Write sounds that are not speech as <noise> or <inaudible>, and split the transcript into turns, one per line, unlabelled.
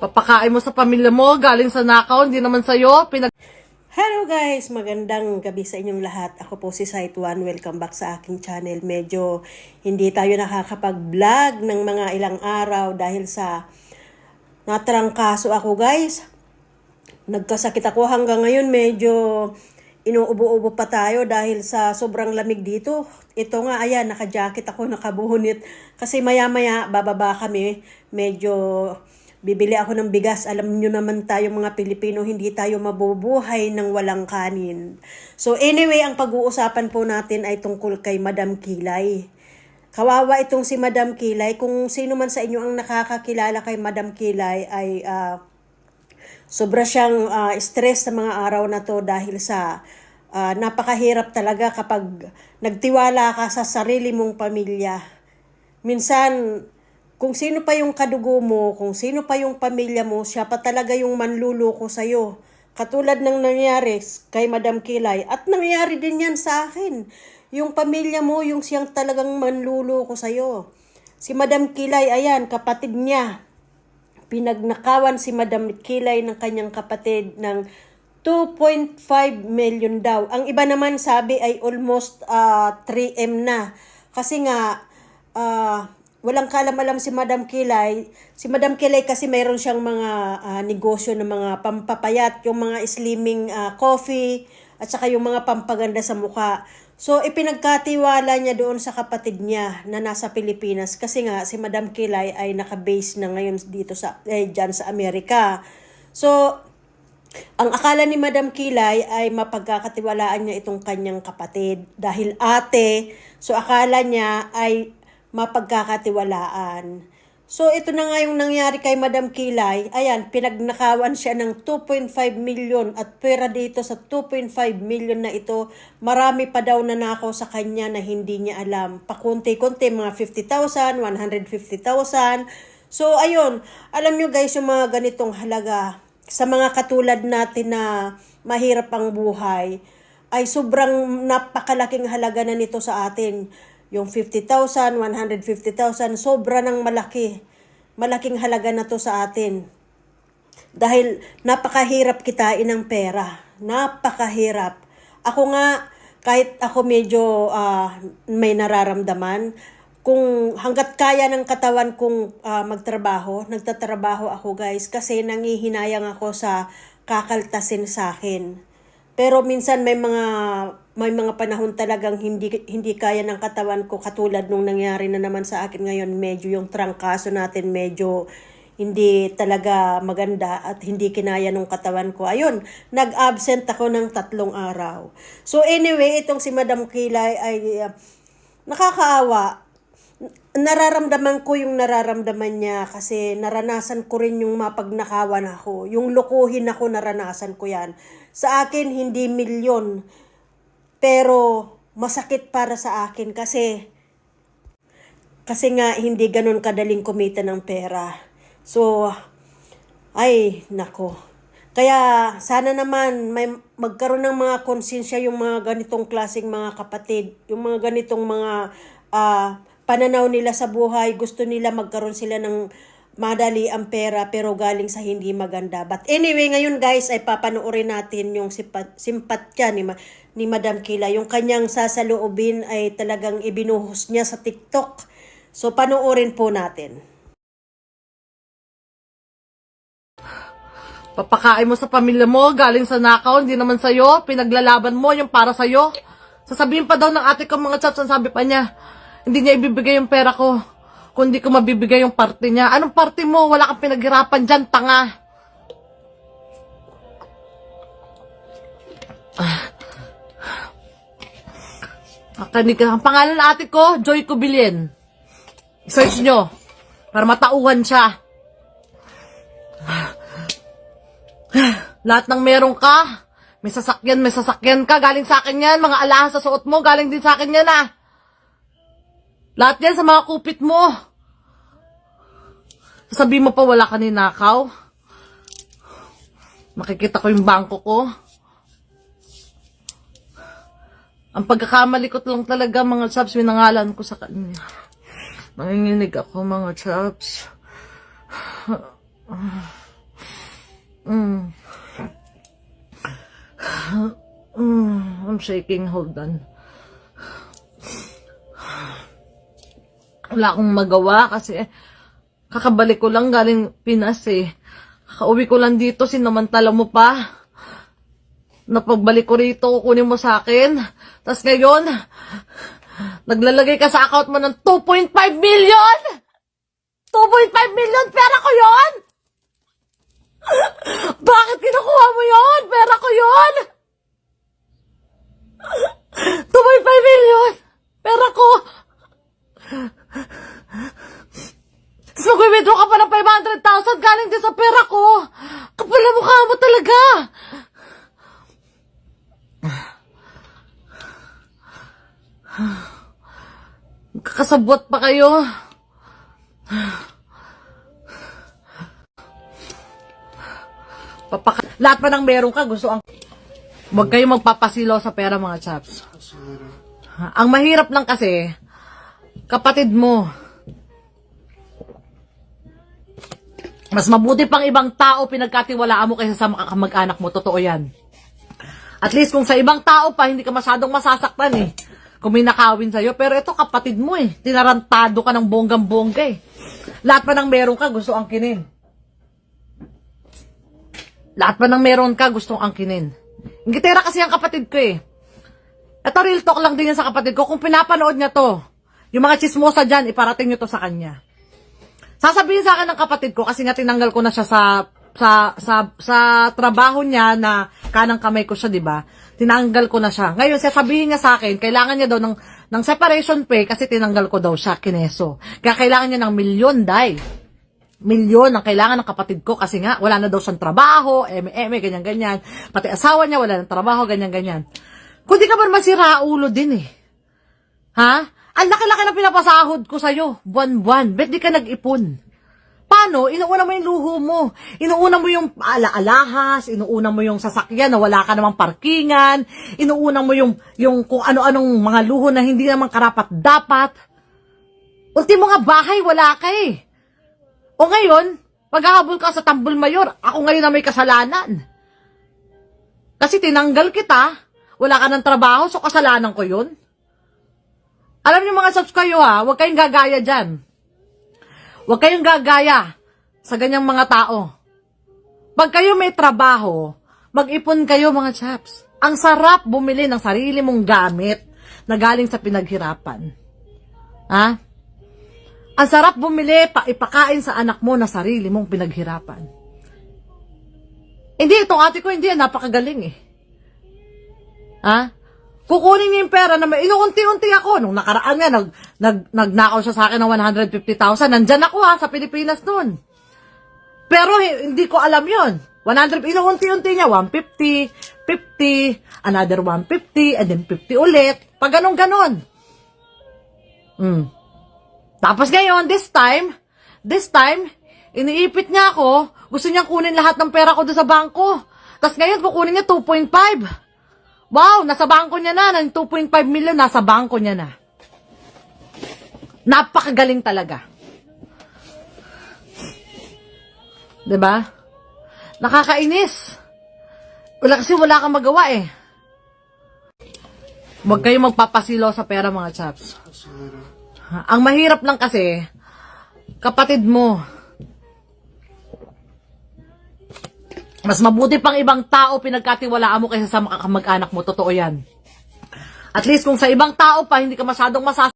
Papakain mo sa pamilya mo, galing sa nakaw, hindi naman sa'yo. Pinag...
Hello guys! Magandang gabi sa inyong lahat. Ako po si Site One. Welcome back sa aking channel. Medyo hindi tayo nakakapag-vlog ng mga ilang araw dahil sa natrangkaso ako guys. Nagkasakit ako hanggang ngayon. Medyo inuubo-ubo pa tayo dahil sa sobrang lamig dito. Ito nga, ayan, naka-jacket ako, nakabuhunit. Kasi maya-maya, bababa kami. Medyo bibili ako ng bigas. Alam nyo naman tayo mga Pilipino, hindi tayo mabubuhay ng walang kanin. So anyway, ang pag-uusapan po natin ay tungkol kay Madam Kilay. Kawawa itong si Madam Kilay. Kung sino man sa inyo ang nakakakilala kay Madam Kilay ay ah, sobra siyang ah, stress sa mga araw na to dahil sa ah, napakahirap talaga kapag nagtiwala ka sa sarili mong pamilya. Minsan, kung sino pa yung kadugo mo, kung sino pa yung pamilya mo, siya pa talaga yung manluloko sa'yo. Katulad ng nangyari kay Madam Kilay at nangyari din yan sa akin. Yung pamilya mo, yung siyang talagang manluloko sa'yo. Si Madam Kilay, ayan, kapatid niya, pinagnakawan si Madam Kilay ng kanyang kapatid ng 2.5 million daw. Ang iba naman sabi ay almost ah, 3M na. Kasi nga, ah, walang kaalam-alam si Madam Kilay. Si Madam Kilay kasi mayroon siyang mga ah, negosyo ng mga pampapayat, yung mga slimming ah, coffee, at saka yung mga pampaganda sa mukha. So, ipinagkatiwala niya doon sa kapatid niya na nasa Pilipinas kasi nga si Madam Kilay ay naka-base na ngayon dito sa, eh, dyan sa Amerika. So, ang akala ni Madam Kilay ay mapagkakatiwalaan niya itong kanyang kapatid dahil ate, so akala niya ay mapagkakatiwalaan. So ito na nga yung nangyari kay Madam Kilay. Ayan, pinagnakawan siya ng 2.5 million at pera dito sa 2.5 million na ito, marami pa daw na nako sa kanya na hindi niya alam. Pakunti-kunti, mga 50,000, 150,000. So ayun, alam nyo guys yung mga ganitong halaga sa mga katulad natin na mahirap ang buhay ay sobrang napakalaking halaga na nito sa atin. Yung 50,000, 150,000, sobra ng malaki. Malaking halaga na to sa atin. Dahil napakahirap kitain ng pera. Napakahirap. Ako nga, kahit ako medyo ah, may nararamdaman, kung hanggat kaya ng katawan kong ah, magtrabaho, nagtatrabaho ako guys, kasi nangihinayang ako sa kakaltasin sa akin. Pero minsan may mga may mga panahon talagang hindi hindi kaya ng katawan ko katulad nung nangyari na naman sa akin ngayon medyo yung trangkaso natin medyo hindi talaga maganda at hindi kinaya nung katawan ko. Ayun, nag-absent ako ng tatlong araw. So anyway, itong si Madam Kilay ay uh, nakakaawa nararamdaman ko yung nararamdaman niya kasi naranasan ko rin yung mapagnakawan ako. Yung lukuhin ako, naranasan ko yan. Sa akin, hindi milyon. Pero masakit para sa akin kasi kasi nga hindi ganun kadaling kumita ng pera. So, ay, nako. Kaya sana naman may magkaroon ng mga konsensya yung mga ganitong klaseng mga kapatid, yung mga ganitong mga ah, pananaw nila sa buhay, gusto nila magkaroon sila ng madali ang pera pero galing sa hindi maganda. But anyway, ngayon guys ay papanoorin natin yung simpat, simpatya ni, Ma- ni Madam Kila. Yung kanyang sasaloobin ay talagang ibinuhos niya sa TikTok. So panoorin po natin.
Papakain mo sa pamilya mo, galing sa nakaw, hindi naman sa'yo. Pinaglalaban mo yung para sa'yo. Sasabihin pa daw ng ate ko mga chaps, ang sabi pa niya, hindi niya ibibigay yung pera ko. Kundi ko mabibigay yung parte niya. Anong parte mo? Wala kang pinaghirapan dyan, tanga. Akanig ka. Ang pangalan ng ate ko, Joy Cubilien. I-search nyo. Para matauhan siya. Lahat ng meron ka, may sasakyan, may sasakyan ka, galing sa akin yan, mga alahas sa suot mo, galing din sa akin yan ah. Lahat yan sa mga kupit mo. Sabi mo pa wala ka ninakaw. Makikita ko yung bangko ko. Ang pagkakamali ko lang talaga mga chaps, minangalan ko sa kanya. Nanginginig ako mga chaps. Mm. Mm, I'm shaking. Hold on. Wala akong magawa kasi kakabalik ko lang galing Pinas eh. Kakauwi ko lang dito, sinamantala mo pa. Napagbalik ko rito, kukunin mo sa akin. Tapos ngayon, naglalagay ka sa account mo ng 2.5 million! 2.5 million! Pera ko yon! <laughs> Bakit kinukuha mo yon? Pera ko yon! 2.5 million! Pera ko! Tapos mag-withdraw ka pa ng 500,000 galing din sa pera ko! Kapal na mukha mo talaga! Kakasabot pa kayo. Papaka lahat pa ng meron ka, gusto ang... Huwag kayo magpapasilo sa pera, mga chaps. Ang mahirap lang kasi, kapatid mo, mas mabuti pang ibang tao pinagkatiwalaan mo kaysa sa mga kamag-anak mo. Totoo yan. At least kung sa ibang tao pa, hindi ka masyadong masasaktan eh. Kung may nakawin sa'yo. Pero ito kapatid mo eh. Tinarantado ka ng bonggang-bongga eh. Lahat pa ng meron ka, gusto angkinin. Lahat pa ng meron ka, gusto angkinin. Ingitera kasi ang kapatid ko eh. Ito real talk lang din yan sa kapatid ko. Kung pinapanood niya to, yung mga chismosa dyan, iparating nyo to sa kanya. Sasabihin sa akin ng kapatid ko kasi nga tinanggal ko na siya sa sa sa sa trabaho niya na kanang kamay ko siya, 'di ba? Tinanggal ko na siya. Ngayon sasabihin niya sa akin, kailangan niya daw ng ng separation pay kasi tinanggal ko daw siya kineso. Kaya kailangan niya ng milyon, dai. Milyon ang kailangan ng kapatid ko kasi nga wala na daw siyang trabaho, eme eme ganyan ganyan. Pati asawa niya wala ng trabaho, ganyan ganyan. Kung di ka ba masira ulo din eh. Ha? Ang laki-laki na pinapasahod ko sa'yo. Buwan-buwan. Bet di ka nag-ipon. Paano? Inuuna mo yung luho mo. Inuuna mo yung ala-alahas. Inuuna mo yung sasakyan na wala ka namang parkingan. Inuuna mo yung, yung kung ano-anong mga luho na hindi naman karapat-dapat. Ultimo nga bahay, wala ka eh. O ngayon, paghahabol ka sa tambol mayor, ako ngayon na may kasalanan. Kasi tinanggal kita, wala ka ng trabaho, so kasalanan ko yun. Alam niyo mga subs ha, huwag kayong gagaya dyan. Huwag kayong gagaya sa ganyang mga tao. Pag kayo may trabaho, mag-ipon kayo mga chaps. Ang sarap bumili ng sarili mong gamit na galing sa pinaghirapan. Ha? Ang sarap bumili, pa ipakain sa anak mo na sarili mong pinaghirapan. Hindi, itong ate ko, hindi, napakagaling eh. Ha? Kukunin niya yung pera na may inuunti-unti ako. Nung nakaraan nga, nag, nag, nagnakaw siya sa akin ng 150,000. Nandyan ako ha, sa Pilipinas noon. Pero hi- hindi ko alam yon 100, inuunti-unti niya, 150, 50, another 150, and then 50 ulit. Pag ganon-ganon. Hmm. Tapos ngayon, this time, this time, iniipit niya ako, gusto niyang kunin lahat ng pera ko doon sa bangko. Tapos ngayon, kukunin niya 2.5. Wow, nasa bangko niya na, ng 2.5 million, nasa bangko niya na. Napakagaling talaga. ba? Nakakainis. Wala kasi wala kang magawa eh. Huwag kayo magpapasilo sa pera mga chaps. Ang mahirap lang kasi, kapatid mo, mas mabuti pang ibang tao pinagkatiwalaan mo kaysa sa mga kamag-anak mo. Totoo yan. At least kung sa ibang tao pa, hindi ka masyadong masas